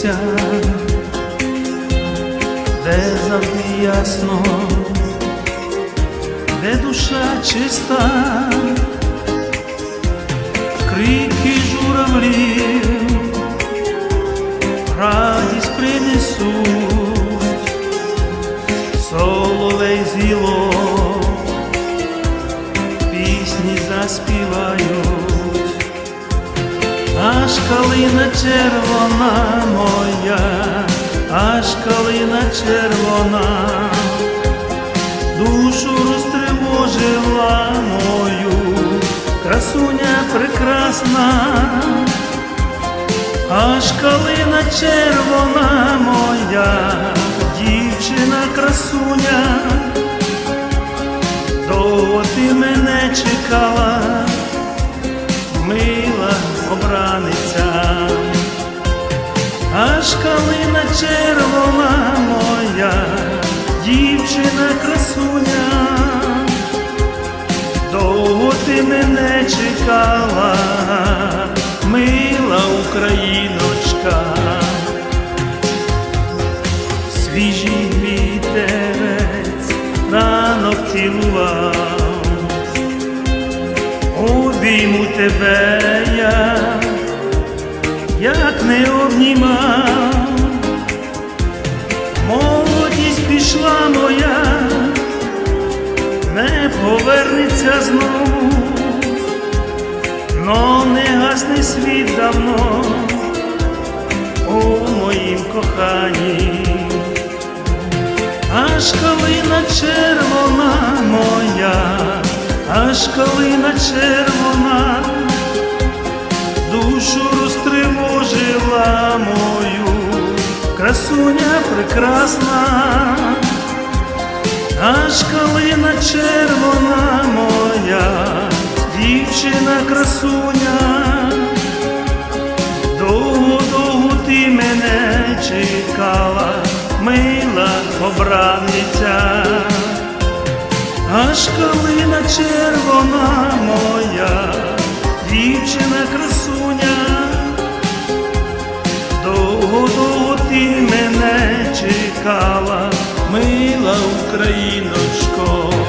місця, де завжди ясно, де душа чиста, крики журавлів, радість принесуть, соловей зіло, пісні заспівають аж калина червона моя, аж калина червона, душу розтривожила мою, красуня прекрасна, аж калина червона моя, дівчина красуня, довго ти мене чекала, аж калина червона моя, дівчина красуня, довго ти мене чекала, мила Україночка, свіжий вітерець ранок цілував, обійму тебе я, як не обнімав, молодість пішла моя, не повернеться знову, но не гасне світ давно у моїм коханні. Аж калина червона моя, аж калина червона, душу красуня прекрасна, аж калина червона моя, дівчина красуня, довго-довго ти мене чекала, мила обраниця, аж калина червона моя, дівчина красуня, чекала, мила Україночко.